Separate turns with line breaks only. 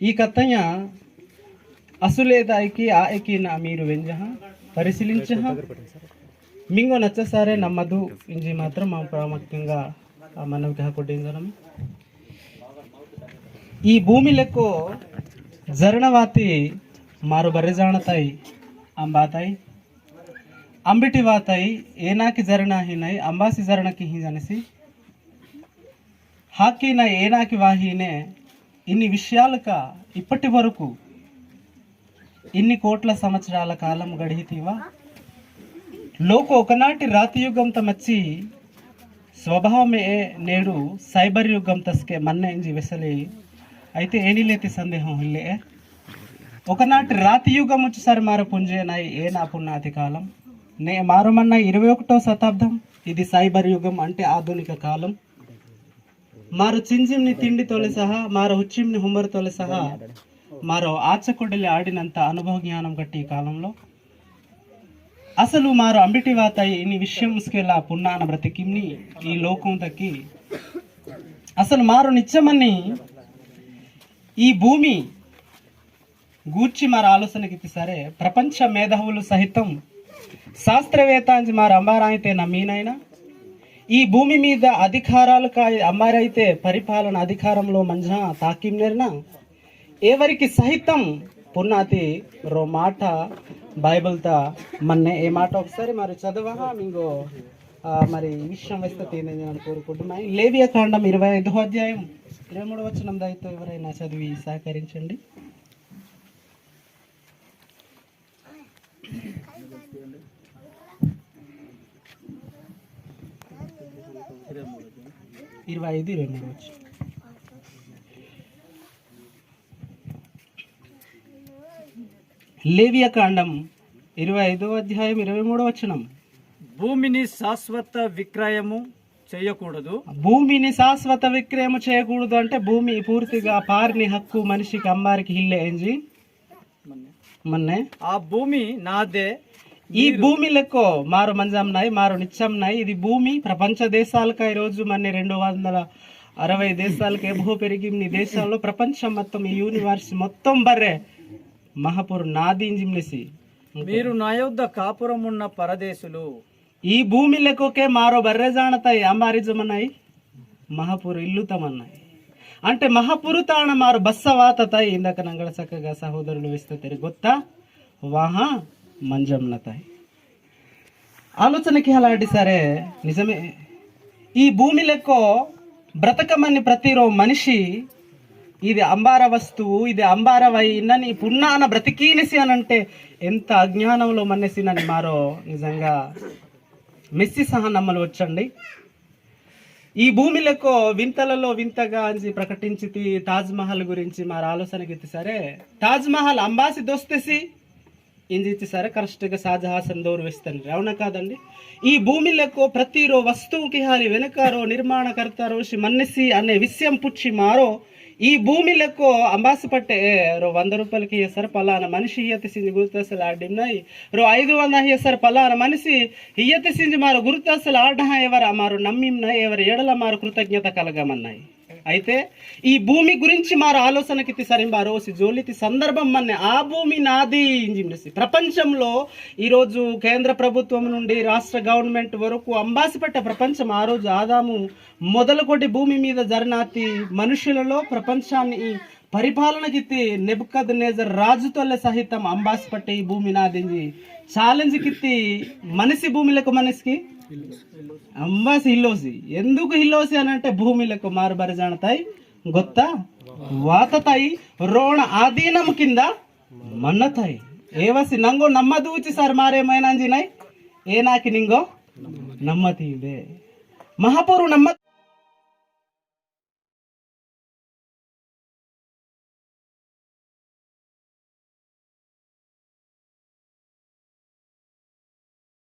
ಈ ಕತ್ತಯ್ಯ ಅಸುಲೇದಾಯ್ಕಿ ಆ ಏಕಿನ మీరు వెంజ పరిశీలించ మింగో నచ్చసారే నమ్మదు ఇంజి మాత్రం మా ప్రాముఖ్యంగా ఆ మనవికి ಹಾಕೊಟ್ಟಿಂದನಂ ಈ ಭೂಮಿ ಲೆಕ್ಕೋ ಜರಣವಾತಿ ಮಾರು ಬರೆಜಾಣತಾಯಿ ಅಂಬಾತಾಯಿ ಅಂಬಿಟಿ ವಾತಾಯಿ ಏನಾಕಿ ಜರಣ ಹಿನೈ ಅಂಬಾಸಿ ಜರಣಕ್ಕೆ ಹಿಂಜನಿಸಿ ಹಾಕಿನ ఏనాకి వాహినే ఇన్ని విషయాలుక ఇప్పటి వరకు ఇన్ని కోట్ల సంవత్సరాల కాలం గడిగితేవా లోకు ఒకనాటి రాతి యుగంత మచ్చి స్వభావమే నేడు సైబర్ యుగం తస్కే మన్న ఇంజి అయితే ఏనిలేతి సందేహం ఇల్లే ఒకనాటి రాతి యుగం వచ్చేసరి మారు పుంజేనాయి ఏ నా పుణ్యాతి కాలం? నే మారుమన్న ఇరవై ఒకటో శతాబ్దం? ఇది సైబర్ యుగం అంటే ఆధునిక కాలం. ಮಾರು ಚಿಂಜಿಮ್ನಿ ತಿಂಡಿ ತೊಲೆ ಸಹ ಮಾರು ಹುಚ್ಚಿಮ್ನಿ ಹುಮ್ಮರು ತೊಲೆ ಸಹ ಮಾರು ఆచకొడలి ఆడినంత అనుభవ జ్ఞానం గట్టి ఈ కాలంలో అసలు మారు అంబిటి వాతాయి ఇన్ని విషయం ముసుకెలా పున్నాన బ్రతికిమ్ని ఈ లోకం తక్కి అసలు మారు నిత్యమని ఈ భూమి గూర్చి మారు ఆలోచనకి సరే ప్రపంచ మేధావులు సహితం శాస్త్రవేత్తాంచి మారు అంబారాయితే నమ్మీనైనా ఈ భూమి మీద అధికారాలు అమ్మారైతే పరిపాలన అధికారంలో మంజ తాకిమ్నేరిన ఎవరికి సహితం పున్నాతి రో మాట బైబిల్తో మన్నే ఏ మాట ఒకసారి మరి చదవహా మీకు మరి ఈ విషయం వస్తే తినేది అని కోరుకుంటున్నాయి లేవియ కాండం ఇరవై ఐదో అధ్యాయం ఇరవై మూడు వచ్చిన దయతో ఎవరైనా చదివి సహకరించండి. ఇరవై ఐదు ఇరవై మూడు వచ్చి. లేవియ కాండం ఇరవై ఐదో అధ్యాయం ఇరవై మూడో వచనం.
భూమిని శాశ్వత విక్రయము చేయకూడదు.
భూమిని శాశ్వత విక్రయం చేయకూడదు అంటే భూమి పూర్తిగా పారిని హక్కు మనిషికి అమ్మారికి హిల్లే ఏంజి? మొన్నే.
ఆ భూమి నాదే
ఈ భూమి లెక్కో మారు మంజమ్నాయి మారు నిత్యంనాయి ఇది భూమి ప్రపంచ దేశాలకు రోజు మన రెండు వందల అరవై దేశాలకు ఎబో పెరిగింది. దేశాల్లో ప్రపంచం మొత్తం ఈ యూనివర్స్ మొత్తం బర్రే మహాపూర్ నాది
మీరు నా కాపురం ఉన్న పరదేశులు.
ఈ భూమి లెక్కకే మారో బర్రె జానతాయి అంబారిజమన్నాయి మహాపూర్ ఇల్లుతమన్నాయి అంటే మహాపూరు తాన మారు బస్సవాతాయి ఇందాక నంగళ చక్కగా సహోదరులు వేస్తే గొత్తా వాహా మంజంనతాయి ఆలోచనకి అలాంటి సరే నిజమే. ఈ భూమి లెక్క బ్రతకమని ప్రతిరో మనిషి ఇది అంబార వస్తువు ఇది అంబారవై నని పున్నాన బ్రతికీనిసి అని అంటే ఎంత అజ్ఞానంలో మన్నెసి నని మారో నిజంగా మెస్సి సహా నమ్మలు వచ్చండి. ఈ భూమి వింతలలో వింతగా అని ప్రకటించి తాజ్మహల్ గురించి మరి ఆలోచనకి సరే తాజ్మహల్ అంబాసి దోస్తేసి ఇంజిచ్చి సరే? కరెక్ట్గా షాజహాసన్ దౌరు వేస్తాను అవునా కాదండి? ఈ భూమి ప్రతిరో వస్తువుకి హాని వెనకారో నిర్మాణకర్తారో మన్నసి అనే విషయం పుచ్చి మారో ఈ భూమి అంబాస పట్టే రో వంద రూపాయలకి ఇయ్యసారు పలానా మనిషి ఇయ్యతసింది గుర్తసలు ఆడినాయి రో ఐదు వంద ఇయ్యసారు పలానా మనిషి ఇయ్యతసింది మారు గుర్తసలు ఆడ ఎవరు? మారు నమ్మిమ్న ఎవరు? ఏడల మారు కృతజ్ఞత కలగమన్నాయి. అయితే ఈ భూమి గురించి మారు ఆలోచనకి సరింబా రోజు జోలితి సందర్భం మన్నే ఆ భూమి నాది ఇంజిమ్నసి ప్రపంచంలో ఈరోజు కేంద్ర ప్రభుత్వం నుండి రాష్ట్ర గవర్నమెంట్ వరకు అంబాసిపట్ట ప్రపంచం ఆ రోజు ఆదాము మొదలుకొట్టి భూమి మీద జరనాతి మనుషులలో ప్రపంచాన్ని పరిపాలనకిత్తి నెబుకద్ నేజర్ రాజుతోళ్ళ సహితం అంబాసిపట్ట ఈ భూమి నాదింది ఛాలెంజ్ కిత్తి మనిషి భూమిలకు మనిషికి అంబాసి హిల్లోసి ఎందుకు హిల్లోసి అని అంటే భూమిలకు మారుబరి జానతాయి గొత్త వాతతాయి రోణ ఆధీనం కింద మన్నతాయి. ఏవసి నంగో నమ్మదూచి సార్ మారేమైనా అంజినాయి ఏ నాకి నింగో నమ్మతీదే మహాపూరు నమ్మ